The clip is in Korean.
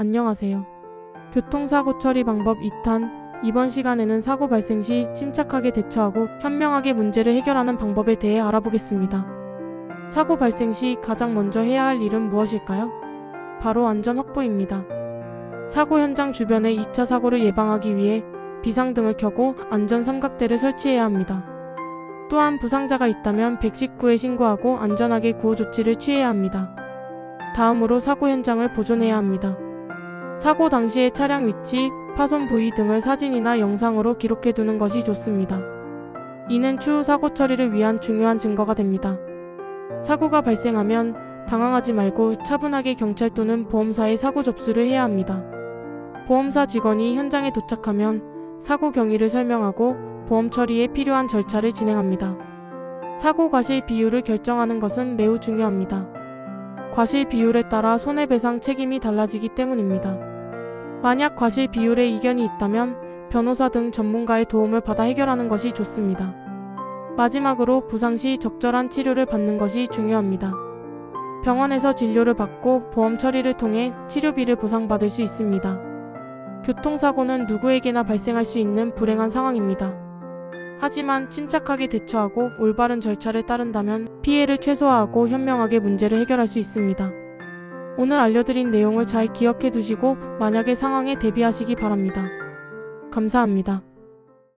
안녕하세요. 교통사고 처리 방법 2탄 이번 시간에는 사고 발생 시 침착하게 대처하고 현명하게 문제를 해결하는 방법에 대해 알아보겠습니다. 사고 발생 시 가장 먼저 해야 할 일은 무엇일까요? 바로 안전 확보입니다. 사고 현장 주변에 2차 사고를 예방하기 위해 비상등을 켜고 안전 삼각대를 설치해야 합니다. 또한 부상자가 있다면 119에 신고하고 안전하게 구호 조치를 취해야 합니다. 다음으로 사고 현장을 보존해야 합니다. 사고 당시의 차량 위치, 파손 부위 등을 사진이나 영상으로 기록해 두는 것이 좋습니다. 이는 추후 사고 처리를 위한 중요한 증거가 됩니다. 사고가 발생하면 당황하지 말고 차분하게 경찰 또는 보험사에 사고 접수를 해야 합니다. 보험사 직원이 현장에 도착하면 사고 경위를 설명하고 보험 처리에 필요한 절차를 진행합니다. 사고 과실 비율을 결정하는 것은 매우 중요합니다. 과실 비율에 따라 손해배상 책임이 달라지기 때문입니다. 만약 과실 비율에 이견이 있다면 변호사 등 전문가의 도움을 받아 해결하는 것이 좋습니다. 마지막으로 부상 시 적절한 치료를 받는 것이 중요합니다. 병원에서 진료를 받고 보험 처리를 통해 치료비를 보상받을 수 있습니다. 교통사고는 누구에게나 발생할 수 있는 불행한 상황입니다. 하지만 침착하게 대처하고 올바른 절차를 따른다면 피해를 최소화하고 현명하게 문제를 해결할 수 있습니다. 오늘 알려드린 내용을 잘 기억해 두시고 만약의 상황에 대비하시기 바랍니다. 감사합니다.